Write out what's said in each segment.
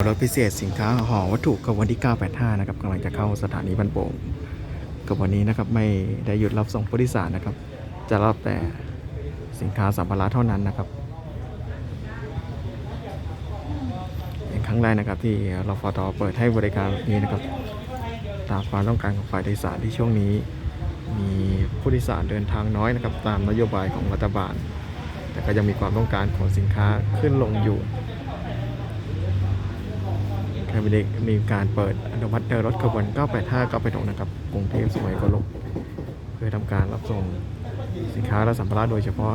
รถพิเศษสินค้าห่อวัตถุกบวันที่ 985 นะครับกำลังจะเข้าสถานีบันโป่งกบวันนี้นะครับไม่ได้หยุดรับส่งผู้โดยสารนะครับ จะรับแต่สินค้าสัมภาระเท่านั้นนะครับเป็นครั้งแรกนะครับที่รฟทเปิดให้บริการแบบนี้นะครับ ตามความต้องการของฝ่ายโดยสารที่ช่วงนี้ มีผู้โดยสารเดินทางน้อยนะครับ ตามนโยบายของรัฐบาล แต่ก็ยังมีความต้องการของสินค้าขึ้นลงอยู่ แคมเบริกมีการเปิดอนุมัติเดินรถขบวน 985 986นะครับกรุงเทพสุไหงโกลกเพื่อทำการรับส่งสินค้าและสัมภาระโดยเฉพาะ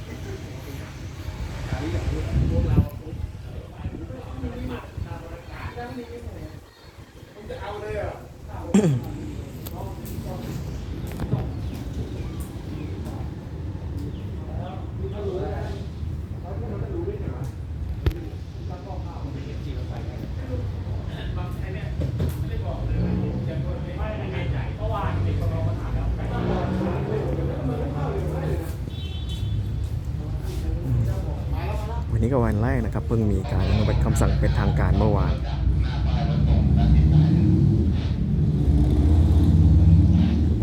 ก็วันแรกนะครับ เพิ่งมีการอนุมัติคำสั่งเป็นทางการเมื่อวาน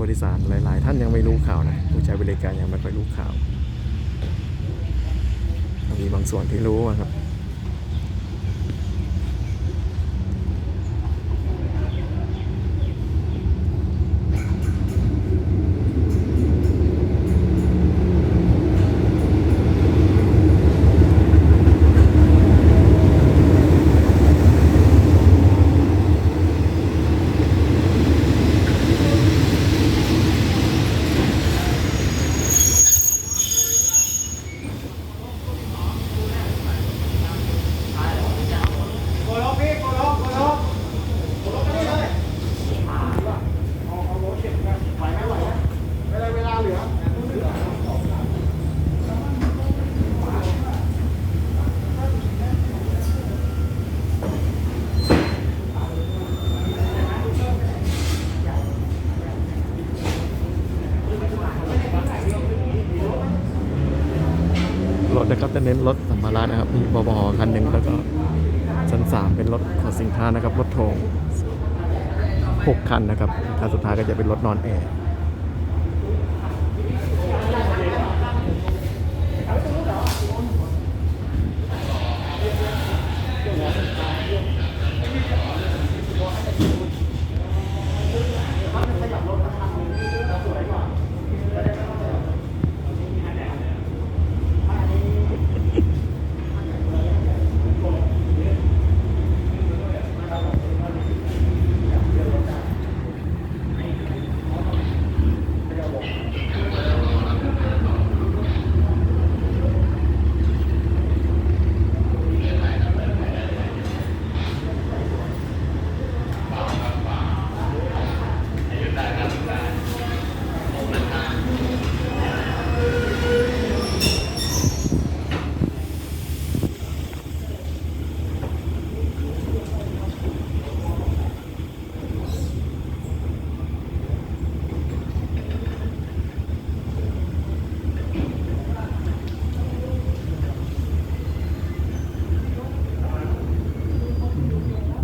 บริษัทหลาย ๆ ท่านยังไม่รู้ข่าวนะผู้ใช้บริการยังไม่ค่อยรู้ข่าว มีบางส่วนที่รู้ครับ โกลกพี่โกลกโกลกโกลกไปนี่เลยเอาเอารถเก็บกันไหวไหมไหวไหมเวลาเวลาเหลือเหลือ ก็จะเน้นรถสัมภาระนะครับมีบอบคันหนึ่งแล้วก็ชั้นสามเป็นรถขนสินค้านะครับรถโถงหกคันนะครับคันสุดท้ายก็จะเป็นรถนอนแอร์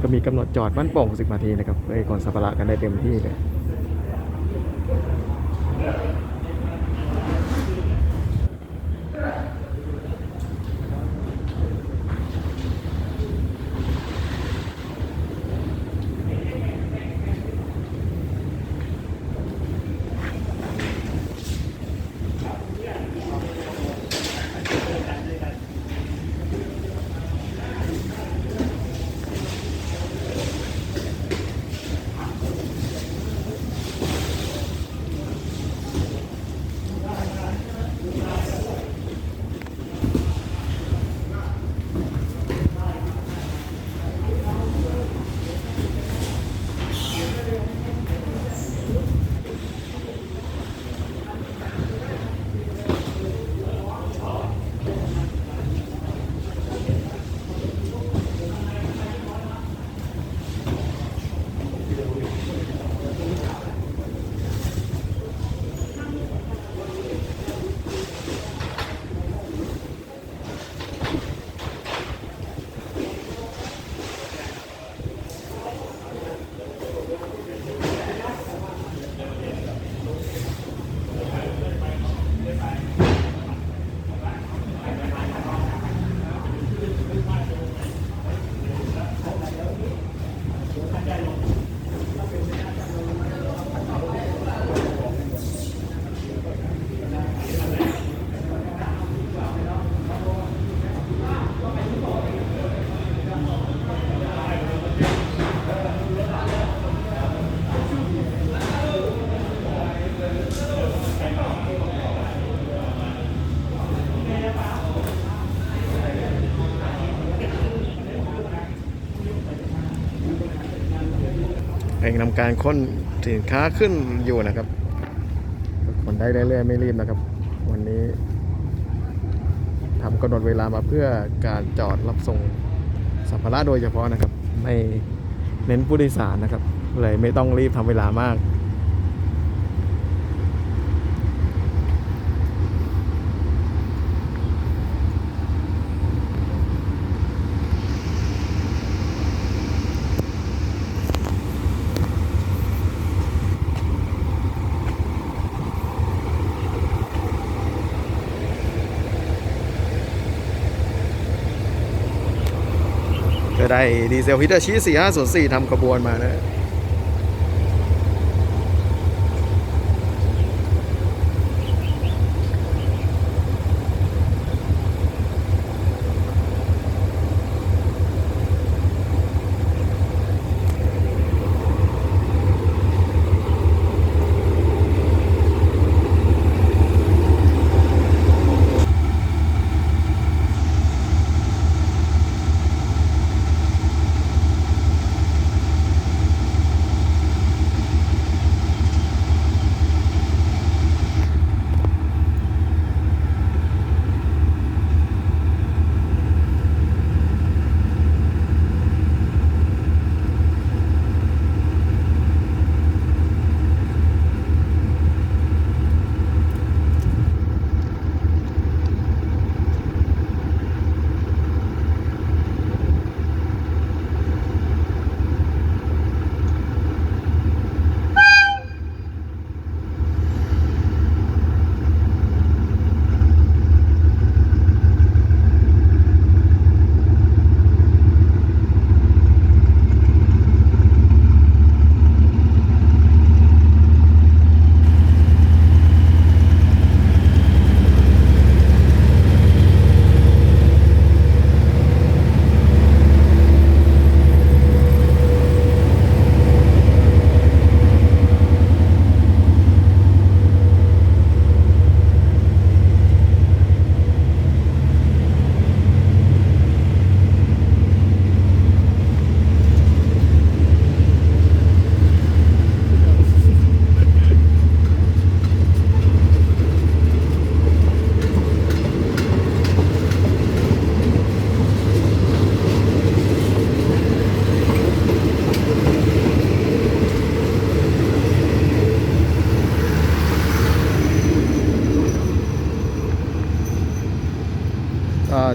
ก็มีกำหนดจอดบ้านโป่ง10นาทีนะครับเพื่อให้ขนสัมภาระกันได้เต็มที่เลย ทำการค้นสินค้าขึ้นอยู่นะครับคนได้เรื่อยๆไม่รีบนะครับ วันนี้ทำกำหนดเวลามาเพื่อการจอดรับส่งสัมภาระโดยเฉพาะนะครับ ไม่เน้นผู้โดยสารนะครับ เลยไม่ต้องรีบทำเวลามาก ได้ดีเซลฮิตาชิ4504ทำขบวนมานะ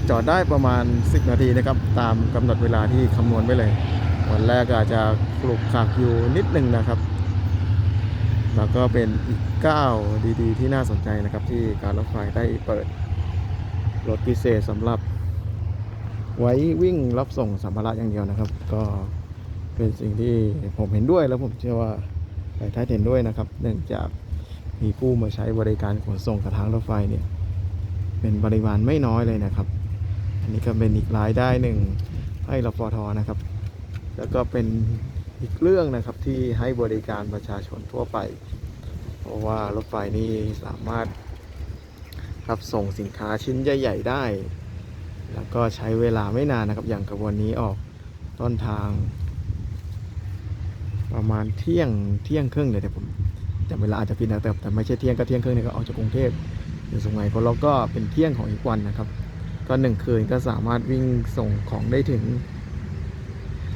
จอดได้ประมาณ 10 นาทีนะครับ ตามกำหนดเวลาที่คำนวณไว้เลย วันแรกอาจจะกลุกขลักอยู่นิดนึงนะครับ แล้วก็เป็นอีกก้าวดีๆ ที่น่าสนใจนะครับ ที่การรถไฟได้เปิดรถพิเศษสำหรับ ไว้วิ่งรับส่งสัมภาระอย่างเดียวนะครับ ก็เป็นสิ่งที่ผมเห็นด้วยแล้วผมเชื่อว่าหลายท่านเห็นด้วยนะครับ เนื่องจากมีผู้มาใช้บริการขนส่งกระทางรถไฟเนี่ย เป็นปริมาณไม่น้อยเลยนะครับ อันนี้ก็เป็นอีกรายได้หนึ่งให้รฟทนะครับ แล้วก็เป็นอีกเรื่องนะครับที่ให้บริการประชาชนทั่วไป เพราะว่ารถไฟนี่สามารถรับส่งสินค้าชิ้นใหญ่ ๆ ได้ แล้วก็ใช้เวลาไม่นานนะครับ อย่างกระบวนนี้ออกต้นทาง ประมาณเที่ยงเที่ยงครึ่งเดี๋ยวผมจำเวลาอาจจะผิดนะแต่แต่ไม่ใช่เที่ยงก็เที่ยงครึ่งเนี่ยก็ออกจากกรุงเทพ อยู่สุไหงโกลกก็เป็นเที่ยงของอีกวันนะครับ ก็หนึ่งคืนก็สามารถวิ่งส่งของได้ถึง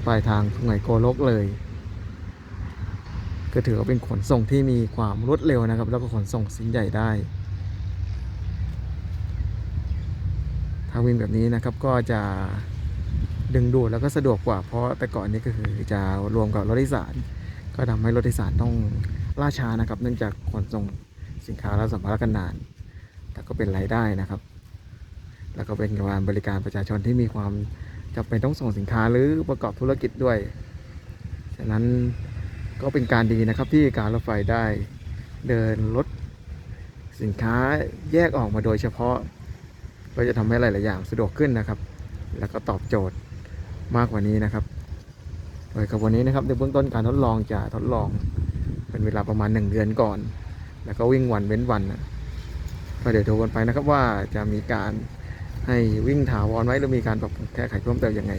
ปลายทางสุไหงโกลกเลย ก็ถือว่าเป็นขนส่งที่มีความรวดเร็วนะครับ แล้วก็ขนส่งสินใหญ่ได้ ถ้าวิ่งแบบนี้นะครับก็จะดึงดูดแล้วก็สะดวกกว่าเพราะแต่ก่อนนี้ก็คือจะรวมกับรถโดยสาร ก็ทำให้รถโดยสารต้องล่าช้านะครับ เนื่องจากขนส่งสินค้าและสัมภาระกันนาน แต่ก็เป็นรายได้นะครับ แล้วก็เป็นการบริการประชาชนที่มีความจำเป็นต้องส่งสินค้าหรือประกอบธุรกิจด้วย ฉะนั้นก็เป็นการดีนะครับที่การรถไฟได้เดินรถสินค้าแยกออกมาโดยเฉพาะ ก็จะทำให้หลาย ๆ อย่างสะดวกขึ้นนะครับ แล้วก็ตอบโจทย์มากกว่านี้นะครับโดยขบวนนี้นะครับในเบื้องต้นการทดลองจะทดลองเป็นเวลาประมาณ 1 เดือนก่อน แล้วก็วิ่งวันเว้นวันนะ ก็เดี๋ยวดูกันไปนะครับว่าจะมีการให้วิ่งถาวรไว้หรือมีการปรับปรุงแก้ไขเพิ่มเติมยังไง